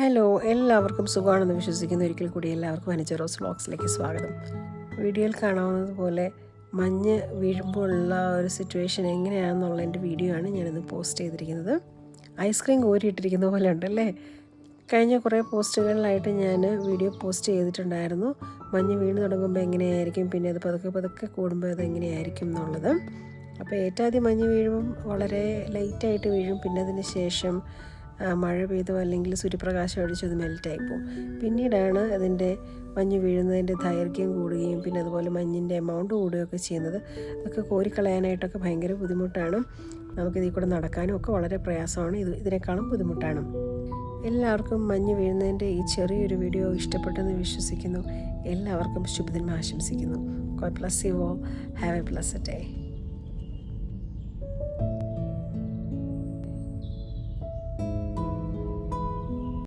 Hello എല്ലാവർക്കും സുഖമാണെന്ന് വിശ്വസിക്കുന്ന. ഒരിക്കൽ കൂടി എല്ലാവർക്കും അനുജ റോസ് വ്ളോഗ്സിലേക്ക് സ്വാഗതം. വീഡിയോയിൽ കാണാവുന്നതുപോലെ മഞ്ഞ് വീഴുമ്പോഴുള്ള ഒരു സിറ്റുവേഷൻ എങ്ങനെയാണെന്നുള്ള എന്റെ വീഡിയോ ആണ് ഞാനിന്ന് പോസ്റ്റ് ചെയ്തിരിക്കുന്നത്. ഐസ്ക്രീം കോരിയിട്ടിരിക്കുന്ന പോലെ ഉണ്ടല്ലേ കഴിഞ്ഞ കുറേ പോസ്റ്റുകളിലായിട്ട് ഞാൻ വീഡിയോ പോസ്റ്റ് ചെയ്തിട്ടുണ്ടായിരുന്നു. മഞ്ഞ് വീണ് തുടങ്ങുമ്പോൾ എങ്ങനെയായിരിക്കും? പിന്നെ അത് പതുക്കെ പതുക്കെ കൂടുമ്പോൾ അത് എങ്ങനെയായിരിക്കും എന്നുള്ളത്. അപ്പോൾ ഏറ്റവും മഞ്ഞ് വീഴുമ്പം വളരെ ലൈറ്റായിട്ട് വീഴും. പിന്നെ അതിന് ശേഷം മഴ പെയ്തോ അല്ലെങ്കിൽ സൂര്യപ്രകാശം അടിച്ചത് മെൽറ്റായി പോകും. പിന്നീടാണ് അതിന്റെ മഞ്ഞ് വീഴുന്നതിന്റെ ദൈർഘ്യം കൂടുകയും പിന്നെ അതുപോലെ മഞ്ഞിന്റെ എമൗണ്ട് കൂടുകയൊക്കെ ചെയ്യുന്നത്. അതൊക്കെ കോരിക്കളയാനായിട്ടൊക്കെ ഭയങ്കര ബുദ്ധിമുട്ടാണ്. നമുക്കിതിൽ കൂടെ നടക്കാനും ഒക്കെ വളരെ പ്രയാസമാണ്. ഇത് ഇതിനേക്കാളും ബുദ്ധിമുട്ടാണ്. എല്ലാവർക്കും മഞ്ഞ് വീഴുന്നതിന്റെ ഈ ചെറിയൊരു വീഡിയോ ഇഷ്ടപ്പെട്ടെന്ന് വിശ്വസിക്കുന്നു. എല്ലാവർക്കും ശുഭദിനം ആശംസിക്കുന്നു. God bless you oh have a bless day